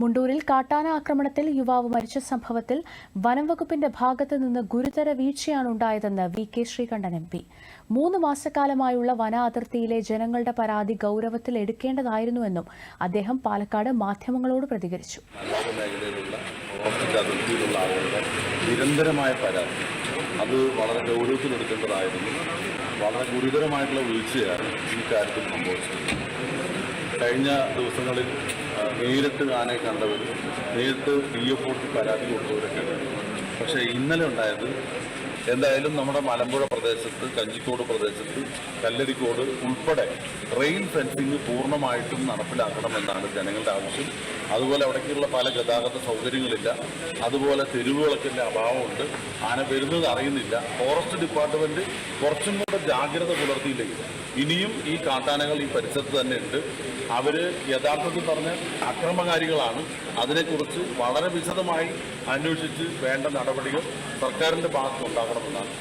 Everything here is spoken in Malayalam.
മുണ്ടൂരിൽ കാട്ടാന ആക്രമണത്തിൽ യുവാവ് മരിച്ച സംഭവത്തിൽ വനംവകുപ്പിന്റെ ഭാഗത്തു നിന്ന് ഗുരുതര വീഴ്ചയാണ് ഉണ്ടായതെന്ന് V K Sreekandan M P. മൂന്ന് മാസക്കാലമായുള്ള വന അതിർത്തിയിലെ ജനങ്ങളുടെ പരാതി ഗൌരവത്തിൽ എടുക്കേണ്ടതായിരുന്നുവെന്നും അദ്ദേഹം പാലക്കാട് മാധ്യമങ്ങളോട് പ്രതികരിച്ചു. നിരന്തരമായ പരാതി. അത് വളരെ ഗൗരവത്തിലെടുക്കേണ്ടതായിരുന്നു. വളരെ ഗുരുതരമായിട്ടുള്ള വീഴ്ചയാണ് ഈ കാര്യത്തിൽ സംഭവിച്ചത്. കഴിഞ്ഞ ദിവസങ്ങളിൽ നേരിട്ട് ആനയെ കണ്ടവർ നേരിട്ട് ഡി എഫ് ഒക്ക് പരാതി കൊടുത്തവരൊക്കെ പക്ഷേ ഇന്നലെ ഉണ്ടായത് എന്തായാലും നമ്മുടെ മലമ്പുഴ പ്രദേശത്ത് കഞ്ചിക്കോട് പ്രദേശത്ത് കല്ലരിക്കോട് ഉൾപ്പെടെ റെയിൽ ഫെൻസിങ് പൂർണമായിട്ടും നടപ്പിലാക്കണമെന്നാണ് ജനങ്ങളുടെ ആവശ്യം. അതുപോലെ അവിടേക്കുള്ള പല ഗതാഗത സൗകര്യങ്ങളില്ല. അതുപോലെ തെരുവുകളൊക്കെ അഭാവമുണ്ട്. ആന വരുന്നത് അറിയുന്നില്ല. ഫോറസ്റ്റ് ഡിപ്പാർട്ട്മെന്റ് കുറച്ചും കൂടെ ജാഗ്രത പുലർത്തിയില്ലെങ്കിൽ ഇനിയും ഈ കാട്ടാനകൾ ഈ പരിസരത്ത് തന്നെ ഉണ്ട്. അവർ യഥാർത്ഥത്തിൽ പറഞ്ഞ അക്രമകാരികളാണ്. അതിനെക്കുറിച്ച് വളരെ വിശദമായി അന്വേഷിച്ച് വേണ്ട നടപടികൾ സർക്കാരിന്റെ ഭാഗത്തുനിന്നുണ്ടാകണമെന്നാണ്.